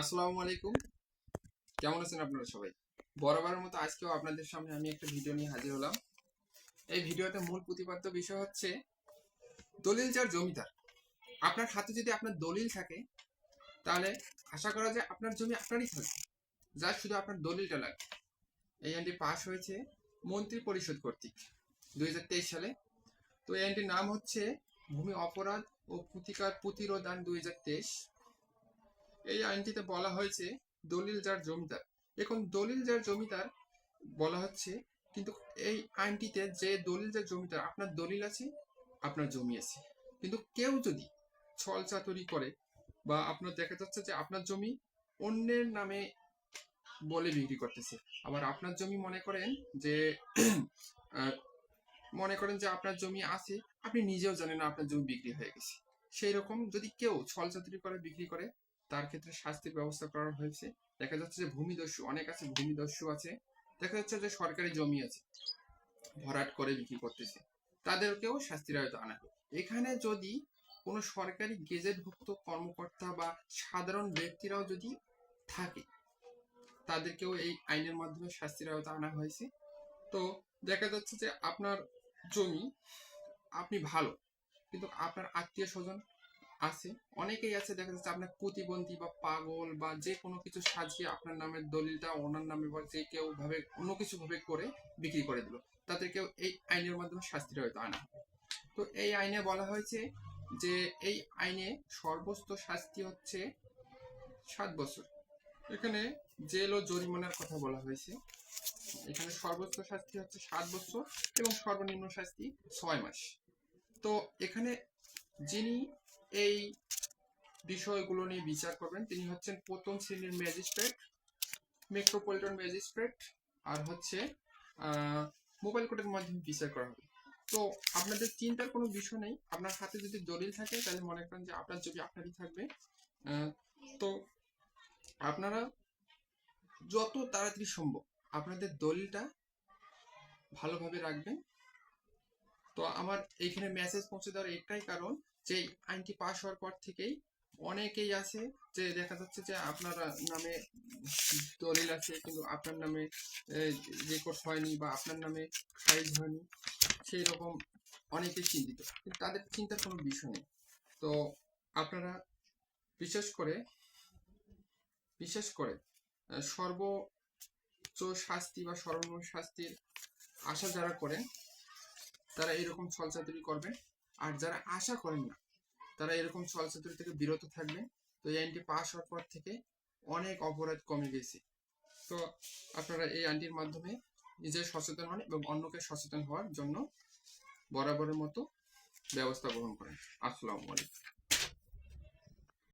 আসসালামু আলাইকুম। কেমন আছেন আপনারা সবাই? বরাবরের মতো আজকেও আপনাদের সামনে আমি একটা ভিডিও নিয়ে হাজির হলাম। এই ভিডিওতে মূল প্রতিপাদ্য বিষয় হচ্ছে দলিল যার জমিদার। আপনার হাতে যদি আপনার দলিল থাকে, তাহলে আশা করা যায় আপনার জমি আপনারই থাকবে। যা শুধু আপনার দলিলটা লাগবে এই আইনটি পাশ হয়েছে মন্ত্রী পরিষদ কর্তৃক দুই হাজার তেইশ সালে। তো এই আইনটির নাম হচ্ছে ভূমি অপরাধ ও প্রতিকার প্রতিরোধ আইন দুই এই আইনটিতে বলা হয়েছে দলিল যার জমিদার। এখন দলিল যার জমিদার বলা হচ্ছে, কিন্তু এই আইনটিতে যে দলিল যার জমিদার, আপনার দলিল আছে, আপনার জমি আছে। কিন্তু কেউ যদি ছল চাতুরি করে বা আপনার দেখা যাচ্ছে যে আপনার জমি অন্যের নামে বলে বিক্রি করতেছে, আবার আপনার জমি মনে করেন যে মনে করেন যে আপনার জমি আছে, আপনি নিজেও জানেন আপনার জমি বিক্রি হয়ে গেছে। সেই রকম যদি কেউ ছল চাতুরি করে, বিক্রি করে তার ক্ষেত্রে শাস্তির ব্যবস্থা করা হয়েছে। দেখা যাচ্ছে যে ভূমিদস্যু, অনেক আছে, ভূমিদস্যু আছে। দেখা যাচ্ছে যে সরকারি জমি আছে, ভরাট করে বিক্রি করতেছে। তাদেরকেও শাস্তির আয়ত আনা এখানে যদি কোনো সরকারি গেজেটভুক্ত কর্মকর্তা বা সাধারণ ব্যক্তিরাও যদি থাকে, তাদেরকেও এই আইনের মাধ্যমে শাস্তির আয়তা আনা হয়েছে। তো দেখা যাচ্ছে যে আপনার জমি আপনি ভালো, কিন্তু আপনার আত্মীয় স্বজন আছে। অনেকেই আছে, দেখা যাচ্ছে আপনার প্রতিবন্ধী বা পাগল বা যে কোনো কিছু সাজিয়ে আপনার নামের দলিলটা ওনার নামে বা যে কেউ ভাবে, অন্য কিছু ভাবে করে বিক্রি করে দিল। তাদেরকেও এই আইনের মাধ্যমে শাস্তির হয়তো আনা। তো এই আইনে বলা হয়েছে যে এই আইনে সর্বোচ্চ শাস্তি হচ্ছে সাত বছর। এখানে জেল ও জরিমানার কথা বলা হয়েছে। এখানে সর্বোচ্চ শাস্তি হচ্ছে সাত বছর এবং সর্বনিম্ন শাস্তি ছয় মাস। তো এখানে যিনি এই বিষয়গুলো নিয়ে বিচার করবেন। তিনি হচ্ছেন প্রথম শ্রেণির ম্যাজিস্ট্রেট, মেট্রোপলিটন ম্যাজিস্ট্রেট, আর হচ্ছে মোবাইল কোর্টের মাধ্যমে বিচার করা হবে। তো আপনাদের চিন্তার কোনো বিষয় নেই। আপনার হাতে যদি দলিল থাকে, তাহলে মনে করেন যে আপনার জমি আপনারই থাকবে। তো আপনারা যত তাড়াতাড়ি সম্ভব আপনাদের দলিলটা ভালোভাবে রাখবেন। তো আমার এইখানে মেসেজ পৌঁছে দেওয়ার একটাই কারণ যে আইনটি পাশ হওয়ার পর থেকেই অনেকেই আছে যে দেখা যাচ্ছে যে আপনার নামে দলিল আছে কিন্তু আপনার নামে রেকর্ড হয়নি বা আপনার নামে খারিজ হয়নি সেই রকম অনেকেই চিন্তিত। কিন্তু তাদের চিন্তার কোনো বিষয় নেই। তো আপনারা বিশেষ করে বিশেষ করে সর্বোচ্চ শাস্তি বা সর্বনিম্ন শাস্তির আশা যারা করেন তারা এরকম ছলচাতুরি করবে। আর যারা আশা করেন না, তারা এরকম ছলচাতুরি থেকে বিরত থাকবে। তো এই আইনটি পাশ হওয়ার পর থেকে অনেক অপরাধ কমে গেছে। তো আপনারা এই আইনটির মাধ্যমে নিজে সচেতন হন এবং অন্যকে সচেতন হওয়ার জন্য বরাবরের মতো ব্যবস্থা গ্রহণ করেন। আসসালামু আলাইকুম।